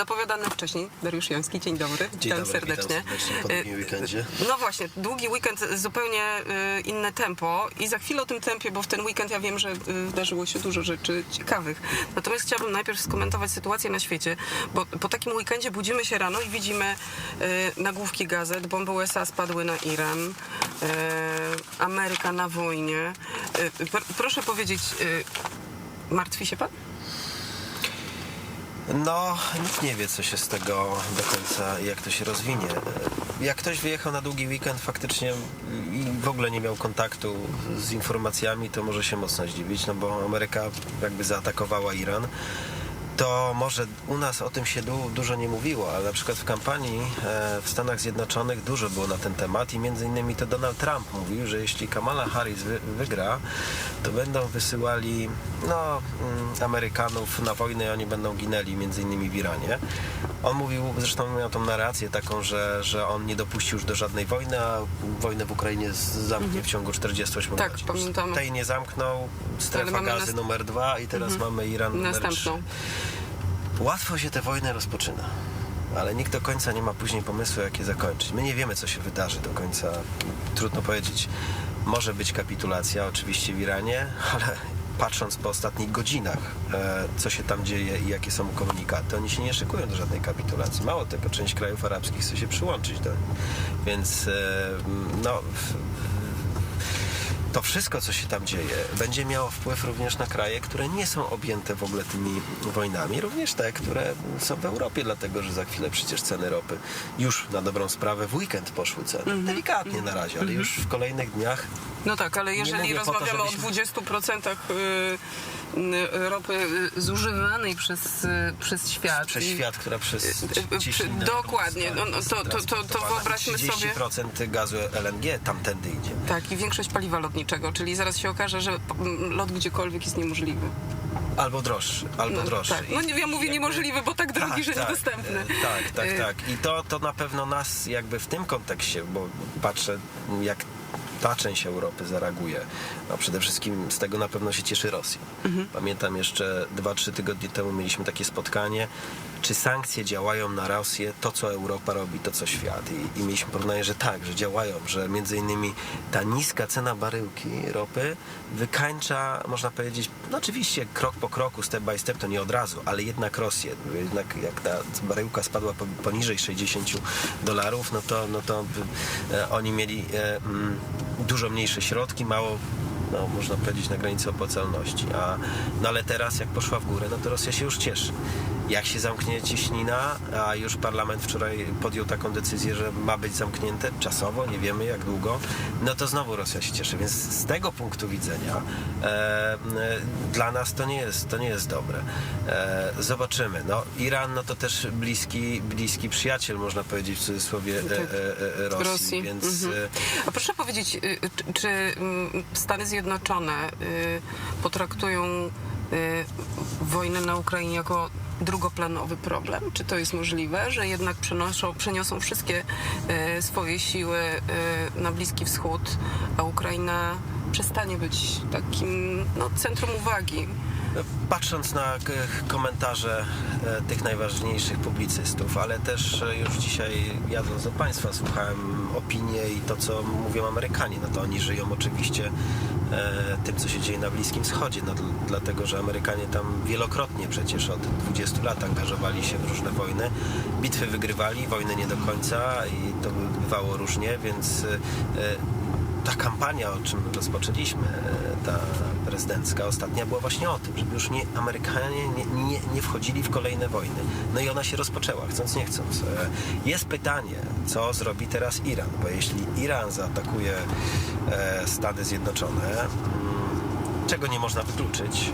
Zapowiadany wcześniej, Dariusz Joński, dzień dobry, Dzień witam dobry, serdecznie. witam serdecznie po długim Y, weekendzie. No właśnie, długi weekend, zupełnie y, inne tempo i za chwilę o tym tempie, bo w ten weekend ja wiem, że y, wydarzyło się dużo rzeczy ciekawych. Natomiast chciałabym najpierw skomentować sytuację na świecie, bo po takim weekendzie budzimy się rano i widzimy nagłówki gazet, bomby USA spadły na Iran, Ameryka na wojnie. Pr- proszę powiedzieć, martwi się pan? No, nikt nie wie, co się z tego do końca, jak to się rozwinie. Jak ktoś wyjechał na długi weekend faktycznie i w ogóle nie miał kontaktu z informacjami, to może się mocno zdziwić, no bo Ameryka jakby zaatakowała Iran. To może u nas o tym się du- dużo nie mówiło, ale na przykład w kampanii e, w Stanach Zjednoczonych dużo było na ten temat i między innymi to Donald Trump mówił, że jeśli Kamala Harris wy- wygra, to będą wysyłali no, mm, Amerykanów na wojnę i oni będą ginęli między innymi w Iranie. On mówił, zresztą miał tą narrację taką, że, że on nie dopuści już do żadnej wojny, a wojnę w Ukrainie zamknie w ciągu 48 Tak, godzin. pamiętamy. Tej nie zamknął, strefa gazy numer dwa i teraz mamy Iran numer. Następną. Łatwo się tę wojnę rozpoczyna, ale nikt do końca nie ma później pomysłu, jak je zakończyć. My nie wiemy, co się wydarzy do końca. Trudno powiedzieć. Może być kapitulacja oczywiście w Iranie, ale patrząc po ostatnich godzinach, e, co się tam dzieje i jakie są komunikaty, oni się nie szykują do żadnej kapitulacji. Mało tego, część krajów arabskich chce się przyłączyć do nich. Więc e, no, to wszystko, co się tam dzieje, będzie miało wpływ również na kraje, które nie są objęte w ogóle tymi wojnami, również te, które są w Europie, dlatego że za chwilę przecież ceny ropy już na dobrą sprawę w weekend poszły ceny. Delikatnie na razie, ale już w kolejnych dniach No tak, ale jeżeli po to, rozmawiamy żebyśmy- o 20% y, y, ropy y, zużywanej przez, y, przez świat. przez świat, która przez y, y, ciśnienie dokładnie. No, no, to- to- to- to wyobraźmy sobie- 30% gazu LNG tamtędy idzie. Tak, i większość paliwa lotniczego, czyli zaraz się okaże, że lot gdziekolwiek jest niemożliwy. Albo droższy, albo No, droższy. tak. No nie, ja mówię niemożliwy, bo tak drogi, że niedostępny. e, Tak, tak, Y, tak. I to, to na pewno nas jakby w tym kontekście, bo patrzę jak ta część Europy zareaguje. No przede wszystkim z tego na pewno się cieszy Rosja. Mhm. Pamiętam jeszcze 2-3 tygodnie temu mieliśmy takie spotkanie, czy sankcje działają na Rosję, to co Europa robi, to co świat. I, i mieliśmy porównanie, że tak, że działają, że między innymi ta niska cena baryłki ropy wykańcza, można powiedzieć, no oczywiście krok po kroku, step by step, to nie od razu, ale jednak Rosję. Jednak jak ta baryłka spadła po- poniżej 60 dolarów, no to, no to e, oni mieli e, mm, dużo mniejsze środki, mało no, można powiedzieć, na granicy opłacalności. A, no ale teraz, jak poszła w górę, no to Rosja się już cieszy. Jak się zamknie ciśnina, a już parlament wczoraj podjął taką decyzję, że ma być zamknięte czasowo, nie wiemy jak długo, no to znowu Rosja się cieszy. Więc z tego punktu widzenia e, dla nas to nie jest, to nie jest dobre. E, zobaczymy. No, Iran no to też bliski, bliski przyjaciel, można powiedzieć w cudzysłowie, e, e, e, Rosji, Rosji. więc Mhm. e, A proszę powiedzieć, y, czy, czy mm, Stany Zjednoczone y, potraktują y, wojnę na Ukrainie jako drugoplanowy problem? Czy to jest możliwe, że jednak przenoszą, przeniosą wszystkie y, swoje siły y, na Bliski Wschód, a Ukraina przestanie być takim no, centrum uwagi? Patrząc na komentarze e, tych najważniejszych publicystów, ale też e, już dzisiaj jadąc do Państwa słuchałem opinie i to, co mówią Amerykanie. No to oni żyją oczywiście e, tym, co się dzieje na Bliskim Wschodzie, no, dl- dlatego, że Amerykanie tam wielokrotnie przecież od 20 lat angażowali się w różne wojny. Bitwy wygrywali, wojny nie do końca i to bywało różnie, więc e, ta kampania, o czym rozpoczęliśmy, e, ta prezydencka ostatnia, była właśnie o tym, żeby już nie, Amerykanie nie, nie, nie wchodzili w kolejne wojny. No i ona się rozpoczęła, chcąc nie chcąc. E, Jest pytanie, co zrobi teraz Iran, bo jeśli Iran zaatakuje e, Stany Zjednoczone, mm, czego nie można wykluczyć,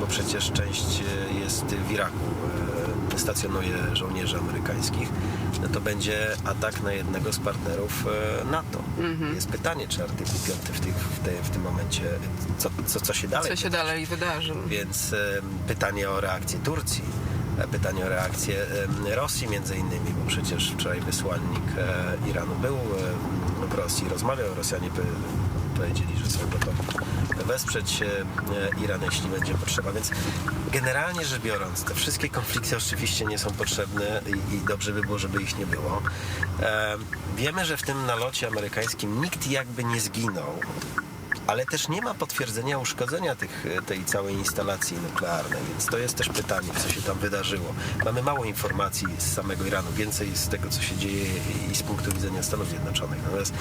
bo przecież część jest w Iraku, stacjonuje żołnierzy amerykańskich, to będzie atak na jednego z partnerów e, NATO. Jest pytanie, czy artykuł 5 w, tych, w, te, w tym momencie, co, co, co się dalej Co się dalej wydarzy? więc pytanie o reakcję Turcji, e, pytanie o reakcję Rosji między innymi, bo przecież wczoraj wysłannik e, Iranu był w Rosji, rozmawiał, Rosjanie by powiedzieli, że są gotowi wesprzeć e, Iran, jeśli będzie potrzeba. Więc generalnie rzecz biorąc, te wszystkie konflikty oczywiście nie są potrzebne i, dobrze by było, żeby ich nie było. E, wiemy, że w tym nalocie amerykańskim nikt jakby nie zginął. Ale też nie ma potwierdzenia uszkodzenia tych, tej całej instalacji nuklearnej, więc to jest też pytanie, co się tam wydarzyło. Mamy mało informacji z samego Iranu, więcej z tego, co się dzieje i z punktu widzenia Stanów Zjednoczonych. Natomiast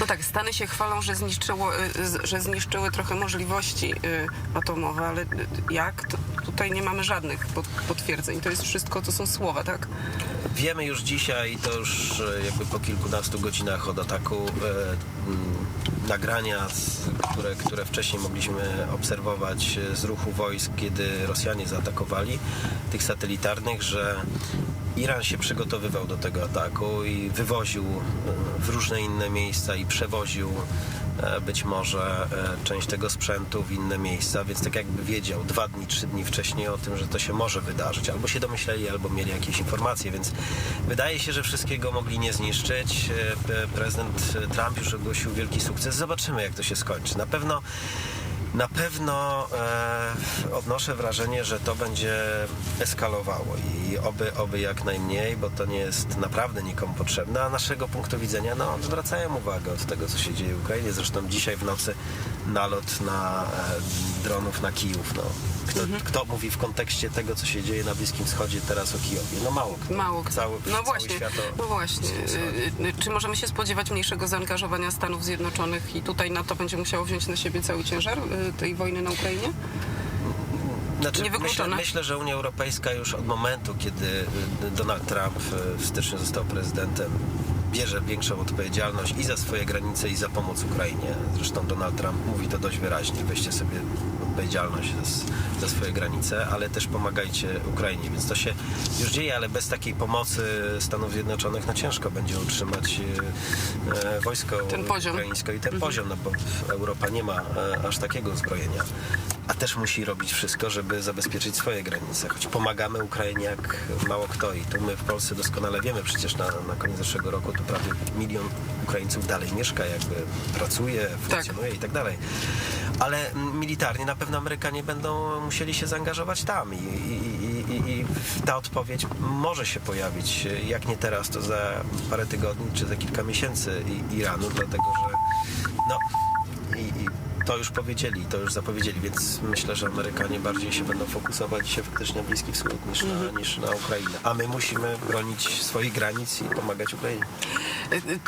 No tak, Stany się chwalą, że, zniszczyło, y, że zniszczyły trochę możliwości y, atomowe, ale y, jak? To tutaj nie mamy żadnych pot- potwierdzeń. To jest wszystko, to są słowa, tak? Wiemy już dzisiaj, to już e, jakby po kilkunastu godzinach od ataku, e, nagrania, które, które wcześniej mogliśmy obserwować e, z ruchu wojsk, kiedy Rosjanie zaatakowali, tych satelitarnych, że Iran się przygotowywał do tego ataku i wywoził w różne inne miejsca i przewoził być może e, część tego sprzętu w inne miejsca, więc tak jakby wiedział dwa dni, trzy dni wcześniej o tym, że to się może wydarzyć. Albo się domyśleli, albo mieli jakieś informacje, więc wydaje się, że wszystkiego mogli nie zniszczyć. E, Prezydent Trump już ogłosił wielki sukces. Zobaczymy, jak to się skończy. Na pewno na pewno e, odnoszę wrażenie, że to będzie eskalowało i oby, oby jak najmniej, bo to nie jest naprawdę nikomu potrzebne, a naszego punktu widzenia no, zwracają uwagę od tego, co się dzieje w Ukrainie. Zresztą dzisiaj w nocy nalot na e, dronów na Kijów. No. Kto, kto mówi w kontekście tego, co się dzieje na Bliskim Wschodzie teraz o Kijowie? No mało kto. Mało kto. Cały, no cały właśnie, świat o no właśnie. Wschodzie. Y, y, Czy możemy się spodziewać mniejszego zaangażowania Stanów Zjednoczonych i tutaj NATO będzie musiało wziąć na siebie cały ciężar y, tej wojny na Ukrainie? Znaczy, myślę, myślę, że Unia Europejska już od momentu, kiedy y, Donald Trump y, w styczniu został prezydentem, bierze większą odpowiedzialność i za swoje granice, i za pomoc Ukrainie. Zresztą Donald Trump mówi to dość wyraźnie. Weźcie sobie odpowiedzialność za, za swoje granice, ale też pomagajcie Ukrainie. Więc to się już dzieje, ale bez takiej pomocy Stanów Zjednoczonych no ciężko będzie utrzymać y, e, wojsko Ten poziom. ukraińskie i ten poziom, no bo Europa nie ma e, aż takiego uzbrojenia. A też musi robić wszystko, żeby zabezpieczyć swoje granice. Choć pomagamy Ukrainie jak mało kto. I tu my w Polsce doskonale wiemy, przecież na, na koniec zeszłego roku tu prawie milion Ukraińców dalej mieszka, jakby pracuje, funkcjonuje i tak dalej. Ale militarnie na pewno Amerykanie będą musieli się zaangażować tam i, i, i, i, ta odpowiedź może się pojawić, jak nie teraz, to za parę tygodni czy za kilka miesięcy Iranu, dlatego że no i, i to już powiedzieli, to już zapowiedzieli, więc myślę, że Amerykanie bardziej się będą fokusować się faktycznie na Bliski Wschód niż na, niż na Ukrainę. A my musimy bronić swoich granic i pomagać Ukrainie. M,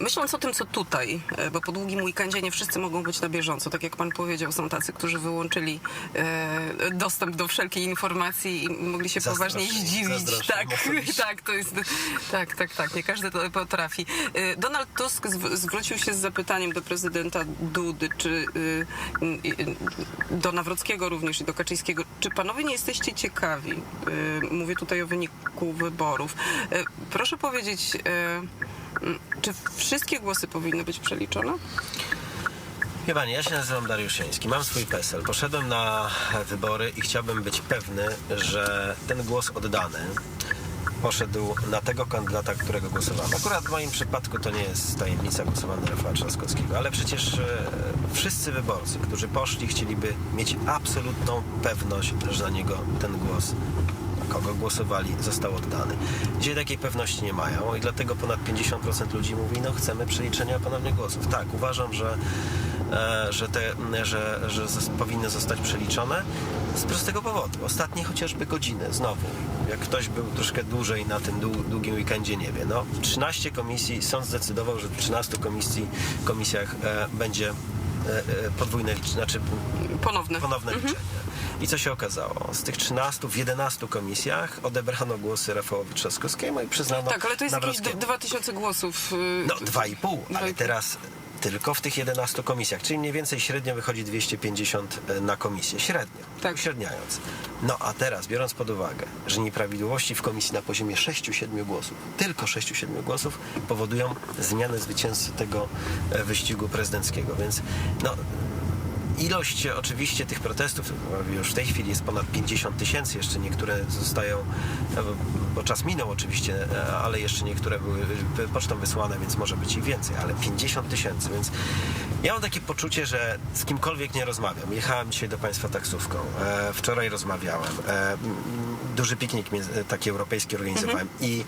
Myśląc o tym, co tutaj, e, bo po długim weekendzie nie wszyscy mogą być na bieżąco, tak jak pan powiedział, są tacy, którzy wyłączyli e, dostęp do wszelkiej informacji i mogli się poważnie zdziwić. Tak, tak, to jest, tak, tak, tak, nie każdy to potrafi. E, Donald Tusk zw- zwrócił się z zapytaniem do prezydenta Dudy, czy do Nawrockiego również i do Kaczyńskiego, czy panowie nie jesteście ciekawi? Y, Mówię tutaj o wyniku wyborów. Proszę powiedzieć, Mm, Czy wszystkie głosy powinny być przeliczone? Wie pani, ja się nazywam Dariusz Sieński, mam swój PESEL. Poszedłem na wybory i chciałbym być pewny, że ten głos oddany poszedł na tego kandydata, którego głosowałem. Akurat w moim przypadku to nie jest tajemnica głosowania Rafała Trzaskowskiego, ale przecież e, wszyscy wyborcy, którzy poszli, chcieliby mieć absolutną pewność, że na niego ten głos kogo głosowali, został oddany. Dzisiaj takiej pewności nie mają i dlatego ponad 50% ludzi mówi, no chcemy przeliczenia ponownie głosów. Tak, uważam, że, e, że, te, że, że powinny zostać przeliczone z prostego powodu. Ostatnie chociażby godziny, znowu, jak ktoś był troszkę dłużej na tym dłu- długim weekendzie, nie wie, no 13 komisji, sąd zdecydował, że w 13 komisji, komisjach e, będzie e, e, podwójne, licz- znaczy Ponowne. ponowne liczenie. I co się okazało? Z tych 13 w 11 komisjach odebrano głosy Rafałowi Trzaskowskiemu i przyznano Tak, ale to jest jakieś Nawrockiemu. 2000 głosów. y, No 2,5, Dwa ale teraz tylko w tych 11 komisjach, czyli mniej więcej średnio wychodzi 250 na komisję, średnio, Tak. uśredniając. No a teraz, biorąc pod uwagę, że nieprawidłowości w komisji na poziomie 6-7 głosów, tylko 6-7 głosów powodują zmianę zwycięzcy tego e, wyścigu prezydenckiego, więc no Ilość e, oczywiście tych protestów, e, już w tej chwili jest ponad 50 tysięcy, jeszcze niektóre zostają, e, bo- czas minął oczywiście, e, ale jeszcze niektóre były pocztą wysłane, więc może być ich więcej, ale 50 tysięcy, więc ja mam takie poczucie, że z kimkolwiek nie rozmawiam. Jechałem dzisiaj do Państwa taksówką, wczoraj rozmawiałem, duży piknik taki europejski organizowałem i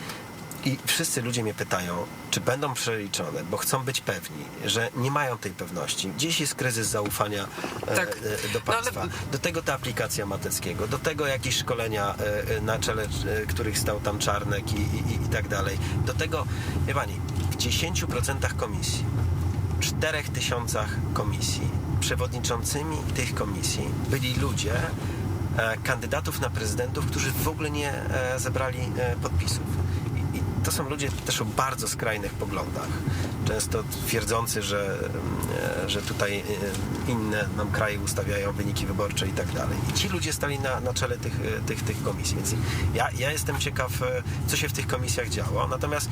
i wszyscy ludzie mnie pytają, czy będą przeliczone, bo chcą być pewni, że nie mają tej pewności. Gdzieś jest kryzys zaufania e, Tak. e, do No, ale- państwa. Do tego ta aplikacja Mateckiego, do tego jakieś szkolenia e, na czele, których stał tam Czarnek i, i, i tak dalej. Do tego, wie pani, w 10% komisji, 4000 komisji, przewodniczącymi tych komisji byli ludzie, kandydatów na prezydentów, którzy w ogóle nie zebrali podpisów. To są ludzie też o bardzo skrajnych poglądach. Często twierdzący, że, e, że tutaj e, inne nam kraje ustawiają wyniki wyborcze i tak dalej. I ci ludzie stali na, na czele tych, e, tych, tych komisji. Więc ja, ja jestem ciekaw, co się w tych komisjach działo. Natomiast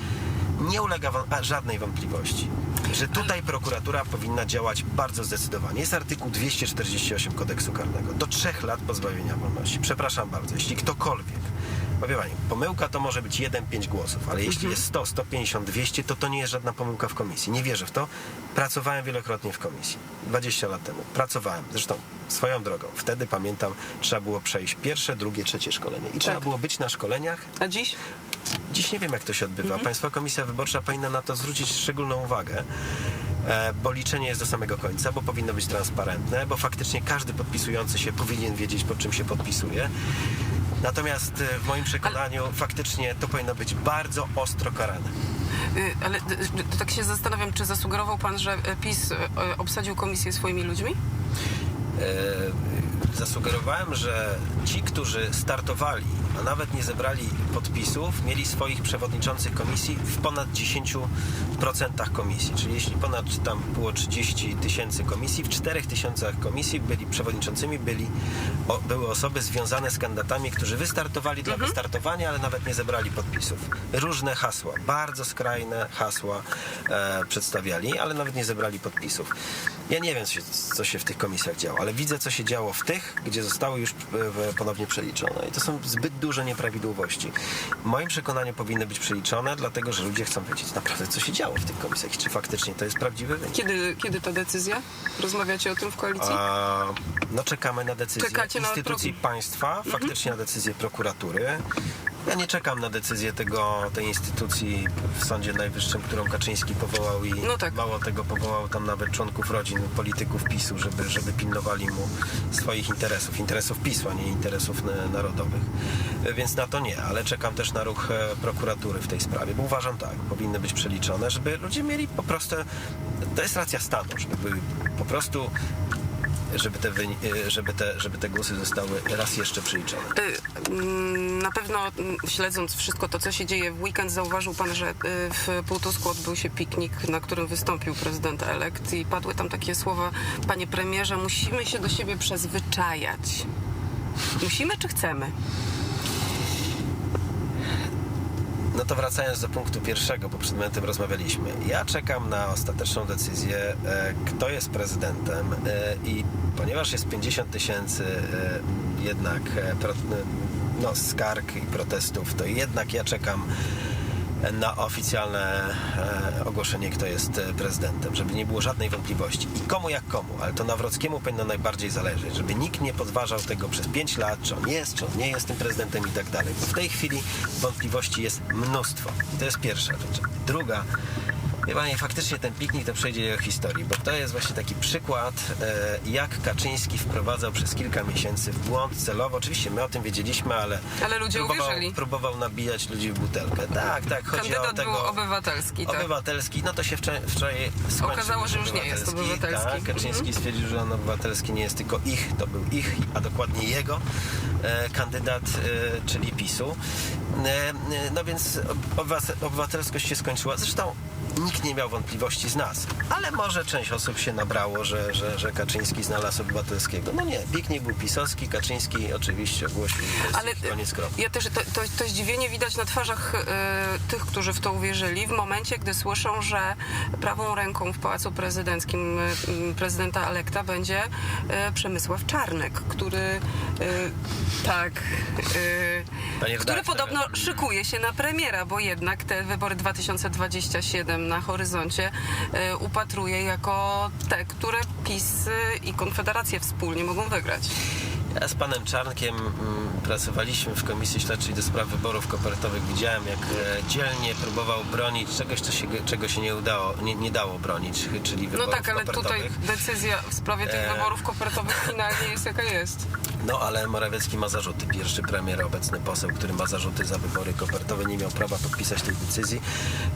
nie ulega żadnej wątpliwości, że tutaj prokuratura powinna działać bardzo zdecydowanie. Jest artykuł 248 kodeksu karnego. Do trzech lat pozbawienia wolności. Przepraszam bardzo, jeśli ktokolwiek bo wie pani, pomyłka to może być 1-5 głosów, ale jeśli jest 100, 150, 200, to to nie jest żadna pomyłka w komisji. Nie wierzę w to. Pracowałem wielokrotnie w komisji. 20 lat temu. Pracowałem. Zresztą swoją drogą. Wtedy pamiętam, trzeba było przejść pierwsze, drugie, trzecie szkolenie. I trzeba było być na szkoleniach A dziś? Dziś nie wiem, jak to się odbywa. Państwa Komisja Wyborcza powinna na to zwrócić szczególną uwagę, e, bo liczenie jest do samego końca, bo powinno być transparentne, bo faktycznie każdy podpisujący się powinien wiedzieć, pod czym się podpisuje. Natomiast e, w moim przekonaniu faktycznie to powinno być bardzo ostro karane. Y, Ale tak się zastanawiam, czy zasugerował pan, że y, PiS y, obsadził komisję swoimi ludźmi? e, zasugerowałem, że ci, którzy startowali, a nawet nie zebrali podpisów, mieli swoich przewodniczących komisji w ponad 10% komisji. Czyli jeśli ponad tam było 30 tysięcy komisji, w 4 tysiącach komisji byli przewodniczącymi, byli, o, były osoby związane z kandydatami, którzy wystartowali dla wystartowania, ale nawet nie zebrali podpisów. Różne hasła, bardzo skrajne hasła e, przedstawiali, ale nawet nie zebrali podpisów. Ja nie wiem, co się, co się w tych komisjach działo, ale widzę, co się działo w tych, gdzie zostały już e, ponownie przeliczone. I to są zbyt duże nieprawidłowości. W moim przekonaniu powinny być przeliczone, dlatego że ludzie chcą wiedzieć naprawdę, co się działo w tych komisjach czy faktycznie to jest prawdziwy wynik. Kiedy, kiedy ta decyzja? Rozmawiacie o tym w koalicji? A, no czekamy na decyzję Czekacie na instytucji pro- państwa, faktycznie na decyzję prokuratury. Ja nie czekam na decyzję tego, tej instytucji w Sądzie Najwyższym, którą Kaczyński powołał i No tak. mało tego powołał tam nawet członków rodzin, polityków PiSu, żeby, żeby pilnowali mu swoich interesów, interesów PiSu, a nie interesów na- narodowych. Więc na to nie, ale czekam też na ruch e, prokuratury w tej sprawie, bo uważam tak, powinny być przeliczone, żeby ludzie mieli po prostu, to jest racja stanu, żeby były po prostu żeby te, y, żeby, te, żeby te głosy zostały raz jeszcze przeliczone. Y, mm, Na pewno mm, śledząc wszystko to, co się dzieje w weekend, zauważył pan, że y, w Półtusku odbył się piknik, na którym wystąpił prezydent elekt i padły tam takie słowa, panie premierze, musimy się do siebie przyzwyczajać. Musimy czy chcemy? No to wracając do punktu pierwszego, bo przed momentem rozmawialiśmy. Ja czekam na ostateczną decyzję, e, kto jest prezydentem e, i ponieważ jest 50 tysięcy e, jednak no, skarg i protestów, to jednak ja czekam na oficjalne e, ogłoszenie, kto jest e, prezydentem, żeby nie było żadnej wątpliwości. I komu jak komu, ale to Nawrockiemu powinno najbardziej zależeć, żeby nikt nie podważał tego przez 5 lat, czy on jest, czy on nie jest tym prezydentem i tak dalej. Bo w tej chwili wątpliwości jest mnóstwo. I to jest pierwsza rzecz. Druga, Wie Pani, faktycznie ten piknik to przejdzie do historii, bo to jest właśnie taki przykład, e, jak Kaczyński wprowadzał przez kilka miesięcy w błąd celowo. Oczywiście my o tym wiedzieliśmy, ale, Ale ludzie próbował, uwierzyli. próbował nabijać ludzi w butelkę. Tak, tak, chodzi o Kandydat tego... był obywatelski, tak? Obywatelski, no to się wczoraj, wczoraj skończył. Okazało, że już nie jest obywatelski. Tak, Kaczyński stwierdził, że on obywatelski nie jest tylko ich, to był ich, a dokładnie jego e, kandydat, e, czyli PiSu. No więc obywate- obywatelskość się skończyła. Zresztą nikt nie miał wątpliwości z nas, ale może część osób się nabrało, że, że, że Kaczyński znalazł obywatelskiego. No nie, Biknik był pisowski, Kaczyński oczywiście ogłosił, Ale koniec kropki. ja też to, to, to zdziwienie widać na twarzach e, tych, którzy w to uwierzyli, w momencie, gdy słyszą, że prawą ręką w Pałacu Prezydenckim m, prezydenta elekta będzie e, Przemysław Czarnek, który e, tak, Panie który podobno szykuje się na premiera, bo jednak te wybory 2027 na horyzoncie e, upatruje jako te, które PiS i Konfederacja wspólnie mogą wygrać. Ja z panem Czarnkiem mm, pracowaliśmy w Komisji Śledczej do spraw wyborów kopertowych. Widziałem, jak e, dzielnie próbował bronić czegoś, co się, czego się nie udało, nie, nie dało bronić, czyli No wyborów tak, ale tutaj decyzja w sprawie tych E. wyborów kopertowych finalnie jest jaka jest. No ale Morawiecki ma zarzuty. Pierwszy premier, obecny poseł, który ma zarzuty za wybory kopertowe, nie miał prawa podpisać tej decyzji,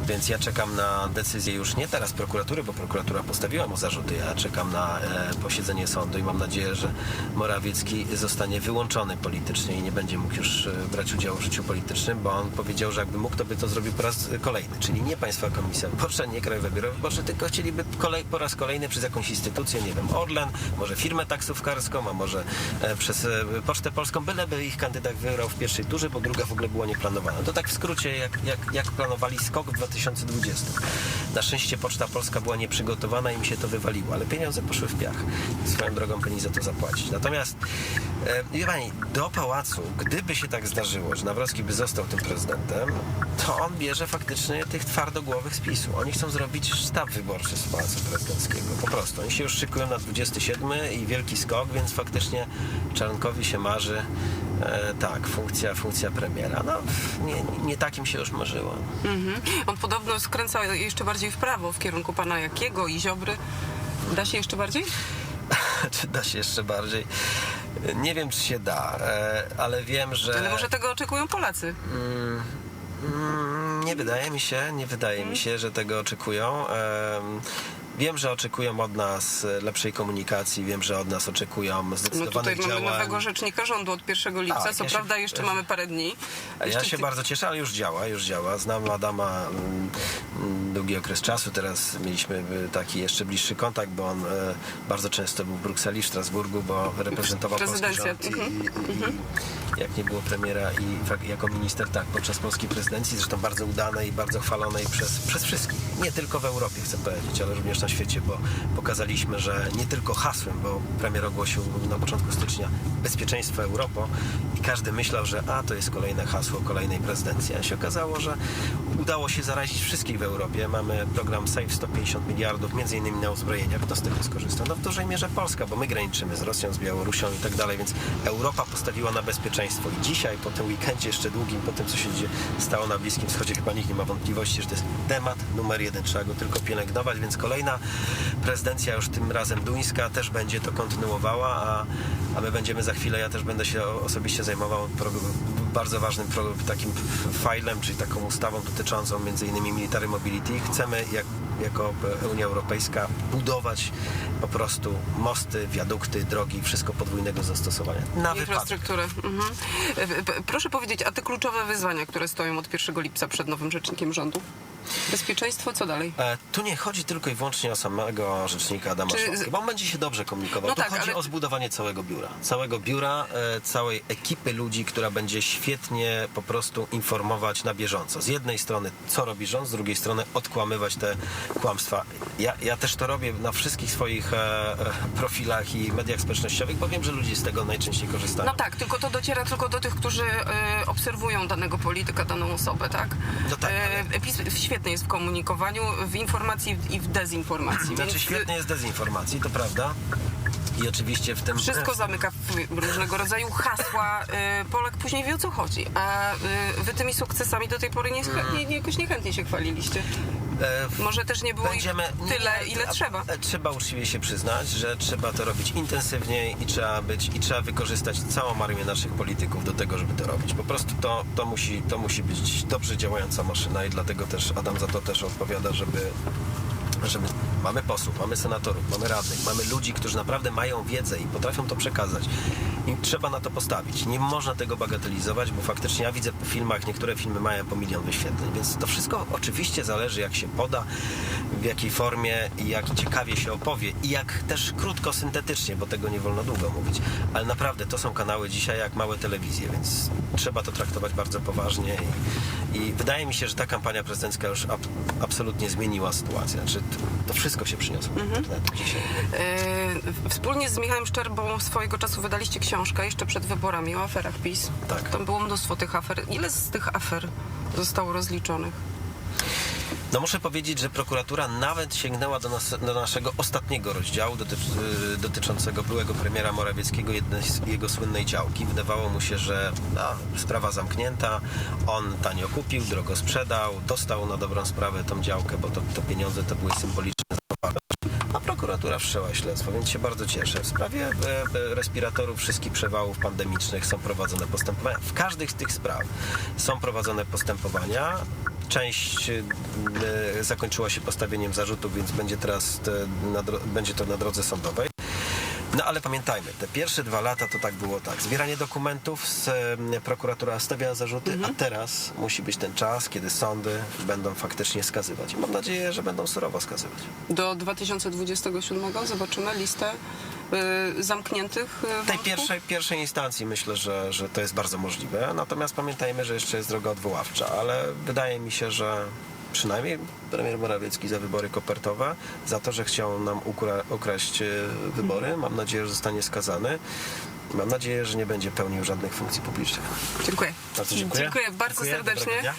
więc ja czekam na decyzję już nie teraz prokuratury, bo prokuratura postawiła mu zarzuty. Ja czekam na e, posiedzenie sądu i mam nadzieję, że Morawiecki zostanie wyłączony politycznie i nie będzie mógł już e, brać udziału w życiu politycznym, bo on powiedział, że jakby mógł, to by to zrobił po raz kolejny. Czyli nie Państwa Komisja Wyborcza, nie Krajowe Biuro Wyborcze, tylko chcieliby kolej, po raz kolejny przez jakąś instytucję, nie wiem, Orlen, może firmę taksówkarską, a może e, przez e, Pocztę Polską, byleby ich kandydat wygrał w pierwszej turze, bo druga w ogóle była nieplanowana. To tak w skrócie, jak, jak, jak planowali skok w 2020. Na szczęście Poczta Polska była nieprzygotowana i mi się to wywaliło, ale pieniądze poszły w piach. Swoją drogą powinni za to zapłacić. Natomiast, e, wie pani, do pałacu, gdyby się tak zdarzyło, że Nawrocki by został tym prezydentem, to on bierze faktycznie tych twardogłowych z PiSu. Oni chcą zrobić sztab wyborczy z Pałacu Prezydenckiego. Po prostu. Oni się już szykują na 27 i wielki skok, więc faktycznie Czarnkowi się marzy e, tak, funkcja, funkcja premiera. No, nie, nie takim się już marzyło. Mhm. On podobno skręca jeszcze bardziej w prawo w kierunku pana Jakiego i Ziobry. Da się jeszcze bardziej? czy da się jeszcze bardziej? Nie wiem, czy się da, e, ale wiem, że... Ale może tego oczekują Polacy. Mm, Nie wydaje mi się, nie wydaje mi się, że tego oczekują. Em, Wiem, że oczekują od nas e, lepszej komunikacji, wiem, że od nas oczekują No zdecydowanych tutaj mamy działań. nowego rzecznika rządu od 1 lipca. Tak, Co ja się- prawda jeszcze ja się- mamy parę dni. Ja Jeszcze się ty- bardzo cieszę, ale już działa, już działa. Znam Adama mm, mm, długi okres czasu. Teraz mieliśmy y, taki jeszcze bliższy kontakt, bo on e, bardzo często był w Brukseli, w Strasburgu, bo reprezentował Prezydencja. rząd. I, Mhm. i, i jak nie było premiera i jako minister, tak, podczas polskiej prezydencji, zresztą bardzo udanej i bardzo chwalonej przez, przez wszystkich. Nie tylko w Europie, chcę powiedzieć, ale również na świecie, bo pokazaliśmy, że nie tylko hasłem, bo premier ogłosił na początku stycznia bezpieczeństwo Europo i każdy myślał, że a, to jest kolejne hasło kolejnej prezydencji, a się okazało, że udało się zarazić wszystkich w Europie. Mamy program SAFE 150 miliardów, między innymi na uzbrojenia. Kto z tego skorzysta? No w dużej mierze Polska, bo my graniczymy z Rosją, z Białorusią i tak dalej, więc Europa postawiła na bezpieczeństwo i dzisiaj, po tym weekendzie jeszcze długim, po tym, co się stało na Bliskim Wschodzie, chyba nikt nie ma wątpliwości, że to jest temat numer jeden. Trzeba go tylko pielęgnować, więc kolejna prezydencja, już tym razem duńska, też będzie to kontynuowała, a, a my będziemy za chwilę, ja też będę się osobiście zajmował bardzo ważnym takim filem, czyli taką ustawą dotyczącą między innymi military mobility. Chcemy jak, jako Unia Europejska budować po prostu mosty, wiadukty, drogi, wszystko podwójnego zastosowania. Na. Infrastrukturę. Mhm. E, Proszę powiedzieć, a te kluczowe wyzwania, które stoją od 1 lipca przed nowym rzecznikiem rządu? Bezpieczeństwo, co dalej? E, Tu nie chodzi tylko i wyłącznie o samego rzecznika Adama Czy- bo on będzie się dobrze komunikował. No tu tak, chodzi ale- o zbudowanie całego biura. Całego biura, e, całej ekipy ludzi, która będzie świetnie po prostu informować na bieżąco. Z jednej strony, co robi rząd, z drugiej strony odkłamywać te kłamstwa. Ja, ja też to robię na wszystkich swoich e, e, profilach i mediach społecznościowych, bo wiem, że ludzie z tego najczęściej korzystają. No tak, tylko to dociera tylko do tych, którzy e, obserwują danego polityka, daną osobę, tak? No tak, E, PiS świetny jest w komunikowaniu, w informacji i w dezinformacji. Znaczy więc, świetnie jest dezinformacji, to prawda. I oczywiście w tym... Wszystko zamyka w różnego rodzaju hasła. e, Polak później wie o co chodzi. A e, wy tymi sukcesami do tej pory nie, nie, nie, jakoś niechętnie się chwaliliście. E, Może też nie było Będziemy tyle, nie, ile a- trzeba. a- Trzeba uczciwie się przyznać, że trzeba to robić intensywniej i trzeba być i trzeba wykorzystać całą armię naszych polityków do tego, żeby to robić. Po prostu to, to, musi, to musi być dobrze działająca maszyna i dlatego też Adam za to też odpowiada, żeby żeby mamy posłów, mamy senatorów, mamy radnych, mamy ludzi, którzy naprawdę mają wiedzę i potrafią to przekazać. I trzeba na to postawić. Nie można tego bagatelizować, bo faktycznie ja widzę po filmach, niektóre filmy mają po milion wyświetleń, więc to wszystko oczywiście zależy jak się poda, w jakiej formie i jak ciekawie się opowie i jak też krótko, syntetycznie, bo tego nie wolno długo mówić. Ale naprawdę to są kanały dzisiaj jak małe telewizje, więc trzeba to traktować bardzo poważnie i, wydaje mi się, że ta kampania prezydencka już ab, absolutnie zmieniła sytuację. Znaczy, to, wszystko się przyniosło internetu dzisiaj. E, Wspólnie z Michałem Szczerbą swojego czasu wydaliście książkę jeszcze przed wyborami o aferach PiS. Tak. Tam było mnóstwo tych afer. Ile z tych afer zostało rozliczonych? No muszę powiedzieć, że prokuratura nawet sięgnęła do, nas, do naszego ostatniego rozdziału dotyczy, y, dotyczącego byłego premiera Morawieckiego, jednej z jego słynnej działki. Wydawało mu się, że a, sprawa zamknięta, on tanio kupił, drogo sprzedał, dostał na dobrą sprawę tą działkę, bo to, to pieniądze to były symboliczne. A prokuratura wszczęła śledztwo, więc się bardzo cieszę. W sprawie e, e, respiratorów, wszystkich przewałów pandemicznych są prowadzone postępowania. W każdej z tych spraw są prowadzone postępowania. Część e, zakończyła się postawieniem zarzutów, więc będzie teraz będzie to na drodze sądowej. No ale pamiętajmy, te pierwsze dwa lata to tak było tak. Zbieranie dokumentów, z, e, prokuratura stawiała zarzuty, a teraz musi być ten czas, kiedy sądy będą faktycznie skazywać. Mam nadzieję, że będą surowo skazywać. Do 2027 zobaczymy listę y, zamkniętych y, W tej wątków? pierwszej, pierwszej instancji myślę, że, że to jest bardzo możliwe. Natomiast pamiętajmy, że jeszcze jest droga odwoławcza, ale wydaje mi się, że przynajmniej premier Morawiecki za wybory kopertowe, za to, że chciał nam ukra- ukraść e, wybory, mam nadzieję, że zostanie skazany. Mam nadzieję, że nie będzie pełnił żadnych funkcji publicznych. Dziękuję. Bardzo dziękuję. Dziękuję bardzo Dziękuję, serdecznie.